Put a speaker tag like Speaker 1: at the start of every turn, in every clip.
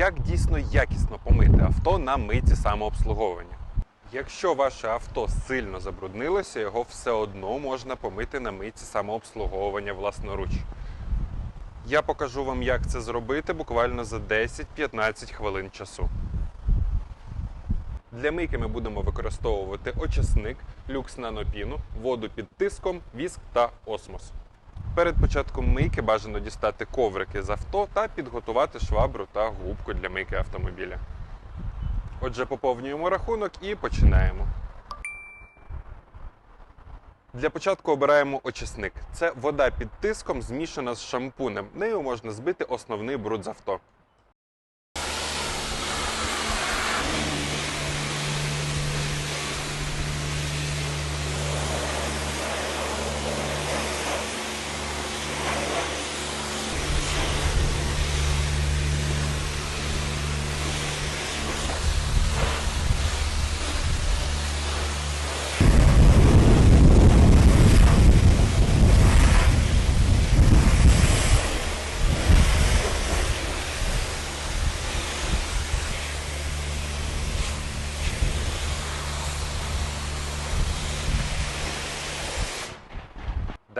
Speaker 1: як дійсно якісно помити авто на миті самообслуговування. Якщо ваше авто сильно забруднилося, його все одно можна помити на миті самообслуговування власноруч. Я покажу вам, як це зробити буквально за 10-15 хвилин часу. Для мийки ми будемо використовувати очисник, люкс нанопіну, воду під тиском, віск та осмос. Перед початком мийки бажано дістати коврики з авто та підготувати швабру та губку для мийки автомобіля. Отже, поповнюємо рахунок і починаємо. Для початку обираємо очисник. Це вода під тиском, змішана з шампунем. Нею можна збити основний бруд з авто.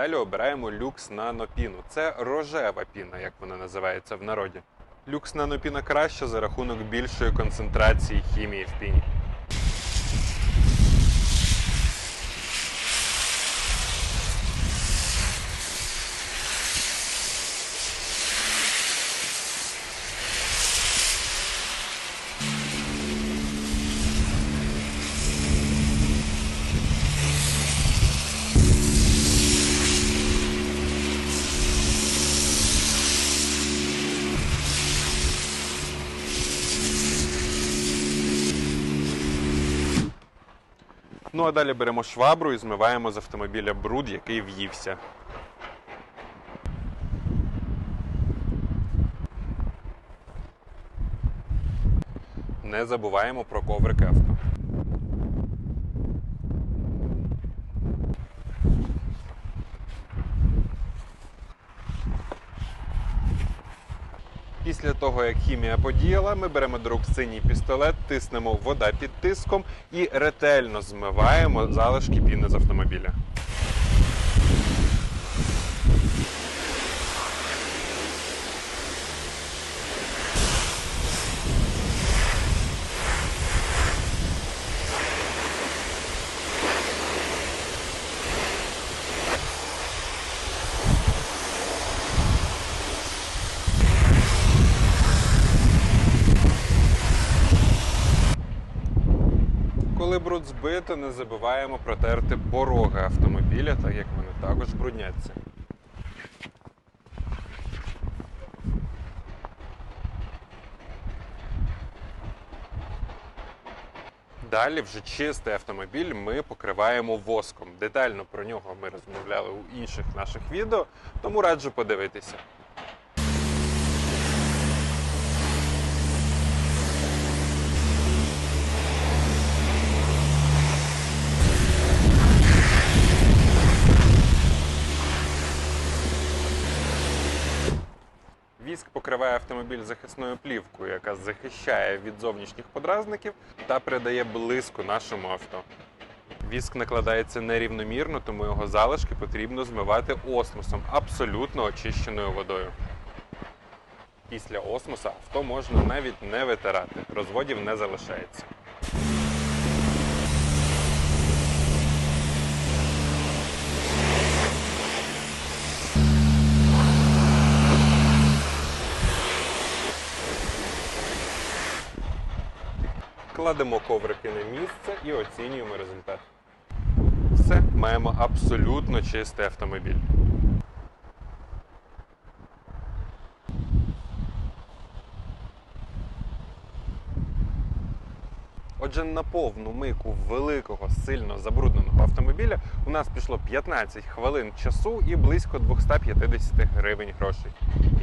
Speaker 1: Далі обираємо люкс нанопіну. Це рожева піна, як вона називається в народі. Люкс нанопіна краща за рахунок більшої концентрації хімії в піні. Ну а далі беремо швабру і змиваємо з автомобіля бруд, який в'ївся. Не забуваємо про коврики авто. Після того, як хімія подіяла, ми беремо до рук синій пістолет, тиснемо вода під тиском і ретельно змиваємо залишки піни з автомобіля. Коли бруд збито, не забуваємо протерти пороги автомобіля, так як вони також брудняться. Далі вже чистий автомобіль ми покриваємо воском. Детально про нього ми розмовляли у інших наших відео, тому раджу подивитися. Віск покриває автомобіль захисною плівкою, яка захищає від зовнішніх подразників та придає блиску нашому авто. Віск накладається нерівномірно, тому його залишки потрібно змивати осмосом, абсолютно очищеною водою. Після осмоса авто можна навіть не витирати, розводів не залишається. Кладемо коврики на місце і оцінюємо результат. Все, маємо абсолютно чистий автомобіль. Отже, на повну мийку великого, сильно забрудненого автомобіля у нас пішло 15 хвилин часу і близько 250 гривень грошей.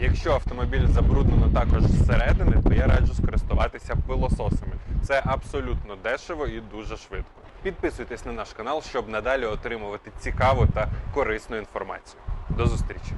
Speaker 1: Якщо автомобіль забруднено також зсередини, то я раджу скористуватися пилососами. Це абсолютно дешево і дуже швидко. Підписуйтесь на наш канал, щоб надалі отримувати цікаву та корисну інформацію. До зустрічі!